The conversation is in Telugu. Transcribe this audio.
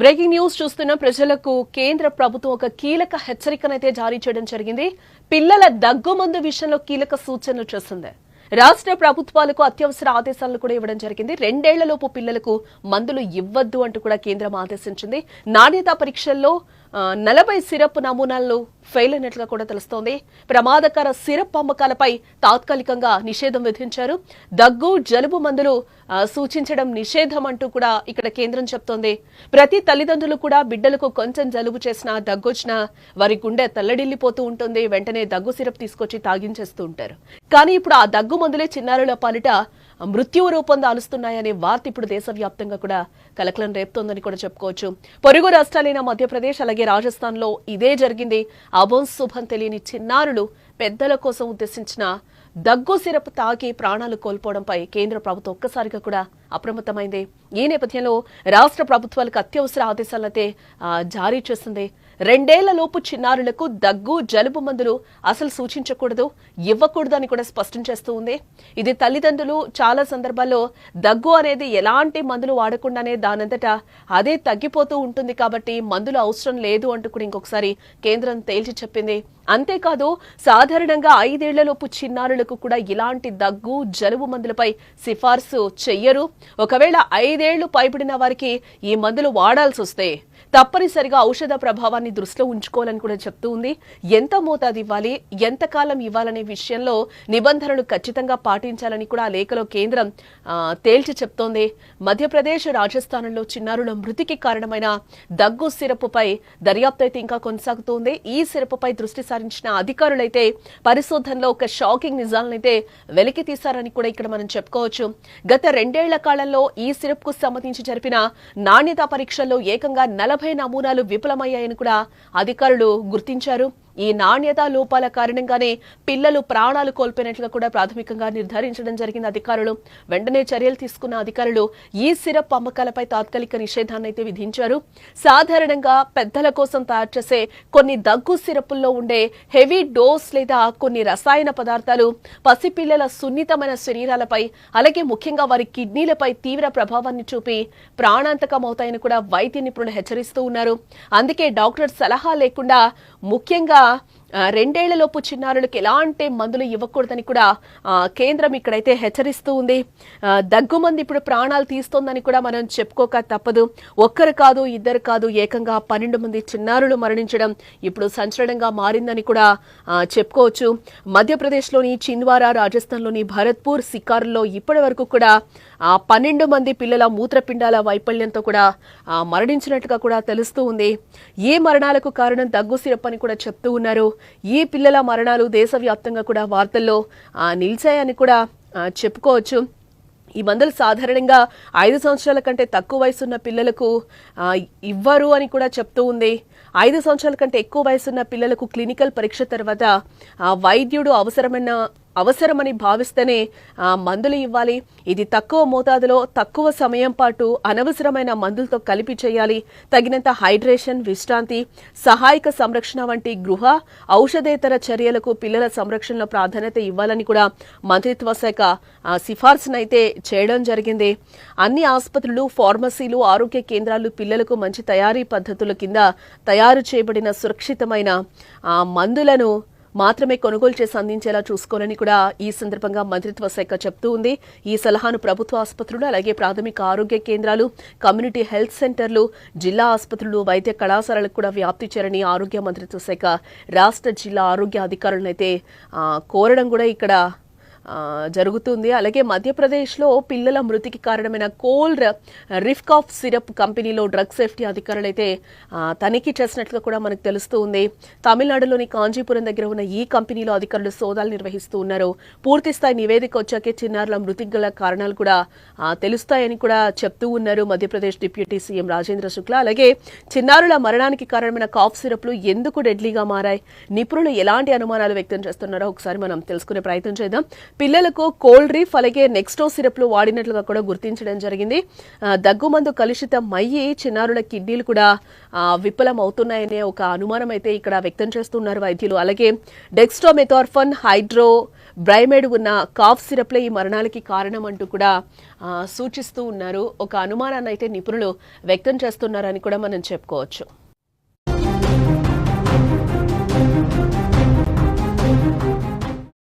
బ్రేకింగ్ న్యూస్ చూస్తున్న ప్రజలకు కేంద్ర ప్రభుత్వం ఒక కీలక హెచ్చరికనైతే జారీ చేయడం జరిగింది. పిల్లల దగ్గు మందు విషయంలో కీలక సూచనలు చేస్తుంది. రాష్ట్ర ప్రభుత్వాలకు అత్యవసర ఆదేశాలను కూడా ఇవ్వడం జరిగింది. రెండేళ్ళలోపు పిల్లలకు మందులు ఇవ్వద్దు అంటూ కూడా కేంద్రం ఆదేశించింది. నాణ్యతా పరీక్షల్లో నలభై సిరప్ నమూనాలు ఫెయిల్ అయినట్లుగా కూడా తెలుస్తోంది. ప్రమాదకర సిరప్ అమ్మకాలపై తాత్కాలికంగా నిషేధం విధించారు. దగ్గు జలుబు మందులు సూచించడం నిషేధం అంటూ కూడా ఇక్కడ కేంద్రం చెప్తోంది. ప్రతి తల్లిదండ్రులు కూడా బిడ్డలకు కొంచెం జలుబు చేసినా దగ్గొచ్చినా వారి గుండె తల్లడిల్లిపోతూ ఉంటుంది. వెంటనే దగ్గు సిరప్ తీసుకొచ్చి తాగించేస్తూ ఉంటారు. కానీ ఇప్పుడు ఆ దగ్గు మందులే చిన్నారుల పాలిట మృత్యు రూపం దాలుస్తున్నాయనే వార్త ఇప్పుడు దేశవ్యాప్తంగా కూడా కలకలం రేపుతోందని కూడా చెప్పుకోవచ్చు. పొరుగు రాష్ట్రాలైన మధ్యప్రదేశ్ అలాగే రాజస్థాన్లో ఇదే జరిగింది. అభం శుభం తెలియని చిన్నారులు పెద్దల కోసం ఉద్దేశించిన దగ్గు సిరప్ తాగి ప్రాణాలు కోల్పోవడంపై కేంద్ర ప్రభుత్వం ఒక్కసారిగా కూడా అప్రమత్తమైంది. ఈ నేపథ్యంలో రాష్ట్ర ప్రభుత్వాలకు అత్యవసర ఆదేశాలైతే జారీ చేసింది రెండేళ్ళలోపు చిన్నారులకు దగ్గు జలుబు మందులు అసలు సూచించకూడదు ఇవ్వకూడదని కూడా స్పష్టం చేస్తూ ఉంది. ఇది తల్లిదండ్రులు చాలా సందర్భాల్లో దగ్గు అనేది ఎలాంటి మందులు వాడకుండానే దానంతటా అదే తగ్గిపోతూ ఉంటుంది కాబట్టి మందులు అవసరం లేదు అంటూ కూడా ఇంకొకసారి కేంద్రం తేల్చి చెప్పింది. అంతేకాదు సాధారణంగా ఐదేళ్ళలోపు చిన్నారులకు కూడా ఇలాంటి దగ్గు జలుబు మందులపై సిఫార్సు చెయ్యరు. ఒకవేళ ఐదేళ్ళు పైబడిన వారికి ఈ మందులు వాడాల్సి వస్తే తప్పనిసరిగా ఔషధ ప్రభావాన్ని దృష్టిలో ఉంచుకోవాలని కూడా చెప్తూ ఉంది. ఎంత మోతాదు ఇవ్వాలి? ఎంత కాలం ఇవ్వాలనే విషయంలో నిబంధనలు ఖచ్చితంగా పాటించాలని కూడా ఆ లేఖలో కేంద్రం తేల్చి చెప్తోంది. మధ్యప్రదేశ్ రాజస్థాన్లో చిన్నారుల మృతికి కారణమైన దగ్గు సిరపుపై దర్యాప్తు అయితే ఇంకా కొనసాగుతోంది. ఈ సిరప్పుపై దృష్టి సారించిన అధికారులైతే పరిశోధనలో ఒక షాకింగ్ నిజాలనైతే వెలికి తీశారని కూడా ఇక్కడ మనం చెప్పుకోవచ్చు. గత రెండేళ్ళ కాలంలో ఈ సిరప్కు సంబంధించి జరిపిన నాణ్యతా పరీక్షల్లో ఏకంగా నలభై నమూనాలు విఫలమయ్యాయని కూడా అధికారులు గుర్తించారు. ఈ నాణ్యత లోపాల కారణంగానే పిల్లలు ప్రాణాలు కోల్పోయినట్లుగా కూడా ప్రాథమికంగా నిర్ధారించడం జరిగింది అధికారులు. వెంటనే చర్యలు తీసుకున్న అధికారులు ఈ సిరప్ అమ్మకాలపై తాత్కాలిక నిషేధాన్ని అయితే విధించారు. సాధారణంగా పెద్దల కోసం తయారు చేసే కొన్ని దగ్గు సిరపుల్లో ఉండే హెవీ డోస్ లేదా కొన్ని రసాయన పదార్థాలు పసిపిల్లల సున్నితమైన శరీరాలపై అలాగే ముఖ్యంగా వారి కిడ్నీలపై తీవ్ర ప్రభావాన్ని చూపి ప్రాణాంతకమవుతాయని కూడా వైద్య నిపుణులు హెచ్చరిస్తూ ఉన్నారు. అందుకే డాక్టర్ సలహా లేకుండా ముఖ్యంగా ఆ, రెండేళ్ళలోపు చిన్నారులకు ఎలాంటి మందులు ఇవ్వకూడదని కూడా కేంద్రం ఇక్కడైతే హెచ్చరిస్తూ ఉంది. దగ్గుమంది ఇప్పుడు ప్రాణాలు తీస్తోందని కూడా మనం చెప్పుకోక తప్పదు. ఒక్కరు కాదు ఇద్దరు కాదు ఏకంగా పన్నెండు మంది చిన్నారులు మరణించడం ఇప్పుడు సంచలనంగా మారిందని కూడా చెప్పుకోవచ్చు. మధ్యప్రదేశ్లోని చింద్వారా రాజస్థాన్లోని భరత్పూర్ సికార్లో ఇప్పటి వరకు కూడా ఆ పన్నెండు మంది పిల్లల మూత్రపిండాల వైఫల్యంతో కూడా మరణించినట్టుగా కూడా తెలుస్తూ ఉంది. ఏ మరణాలకు కారణం దగ్గు సిరప్ అని కూడా చెప్తూ ఉన్నారు. ఈ పిల్లల మరణాలు దేశవ్యాప్తంగా కూడా వార్తల్లో నిలిచాయని కూడా చెప్పుకోవచ్చు. ఈ మందులు సాధారణంగా ఐదు సంవత్సరాల కంటే తక్కువ వయసున్న పిల్లలకు ఇవ్వరు అని కూడా చెప్తూ ఉంది. ఐదు సంవత్సరాల కంటే ఎక్కువ వయసున్న పిల్లలకు క్లినికల్ పరీక్ష తర్వాత ఆ, వైద్యుడు అవసరమైన అవసరమని భావిస్తేనే మందులు ఇవ్వాలి. ఇది తక్కువ మోతాదులో తక్కువ సమయం పాటు అనవసరమైన మందులతో కలిపి చేయాలి. తగినంత హైడ్రేషన్ విశ్రాంతి సహాయక సంరక్షణ వంటి గృహ ఔషధేతర చర్యలకు పిల్లల సంరక్షణలో ప్రాధాన్యత ఇవ్వాలని కూడా మంత్రిత్వ శాఖ సిఫార్సునైతే చేయడం జరిగింది. అన్ని ఆసుపత్రులు ఫార్మసీలు ఆరోగ్య కేంద్రాలు పిల్లలకు మంచి తయారీ పద్ధతుల కింద తయారు చేయబడిన సురక్షితమైన మందులను మాత్రమే కొనుగోలు చేసి అందించేలా చూసుకోవాలని కూడా ఈ సందర్భంగా మంత్రిత్వ శాఖ చెప్తూ ఉంది. ఈ సలహాను ప్రభుత్వ ఆసుపత్రులు అలాగే ప్రాథమిక ఆరోగ్య కేంద్రాలు కమ్యూనిటీ హెల్త్ సెంటర్లు జిల్లా ఆసుపత్రులు వైద్య కళాశాలలకు కూడా వ్యాప్తి చేయాలని ఆరోగ్య మంత్రిత్వ శాఖ రాష్ట్ర జిల్లా ఆరోగ్య అధికారులనైతే అయితే కోరడం కూడా ఇక్కడ జరుగుతుంది. అలాగే మధ్యప్రదేశ్లో పిల్లల మృతికి కారణమైన కోల్డ్ రిఫ్కాఫ్ సిరప్ కంపెనీలో డ్రగ్ సేఫ్టీ అధికారులు అయితే తనిఖీ చేసినట్లుగా కూడా మనకు తెలుస్తూ ఉంది. తమిళనాడులోని కాంజీపురం దగ్గర ఉన్న ఈ కంపెనీలో అధికారులు సోదాలు నిర్వహిస్తూ ఉన్నారు. పూర్తిస్థాయి నివేదిక వచ్చాకే చిన్నారుల మృతికి గల కారణాలు కూడా తెలుస్తాయని కూడా చెప్తూ ఉన్నారు మధ్యప్రదేశ్ డిప్యూటీ సీఎం రాజేంద్ర శుక్లా. అలాగే చిన్నారుల మరణానికి కారణమైన కాఫ్ సిరప్లు ఎందుకు డెడ్లీగా మారాయి? నిపుణులు ఎలాంటి అనుమానాలు వ్యక్తం చేస్తున్నారో ఒకసారి మనం తెలుసుకునే ప్రయత్నం చేద్దాం. పిల్లలకు కోల్డ్ రీఫ్ అలాగే నెక్స్టో సిరప్లు వాడినట్లుగా కూడా గుర్తించడం జరిగింది. దగ్గుమందు కలుషితం అయ్యి చిన్నారుల కిడ్నీలు కూడా విఫలం అవుతున్నాయనే ఒక అనుమానం అయితే ఇక్కడ వ్యక్తం చేస్తున్నారు వైద్యులు. అలాగే డెక్స్టోమెథార్ఫన్ హైడ్రో బ్రైమేడ్ ఉన్న కాఫ్ సిరప్లే ఈ మరణాలకి కారణం అంటూ కూడా సూచిస్తూ ఉన్నారు. ఒక అనుమానాన్ని అయితే నిపుణులు వ్యక్తం చేస్తున్నారని కూడా మనం చెప్పుకోవచ్చు.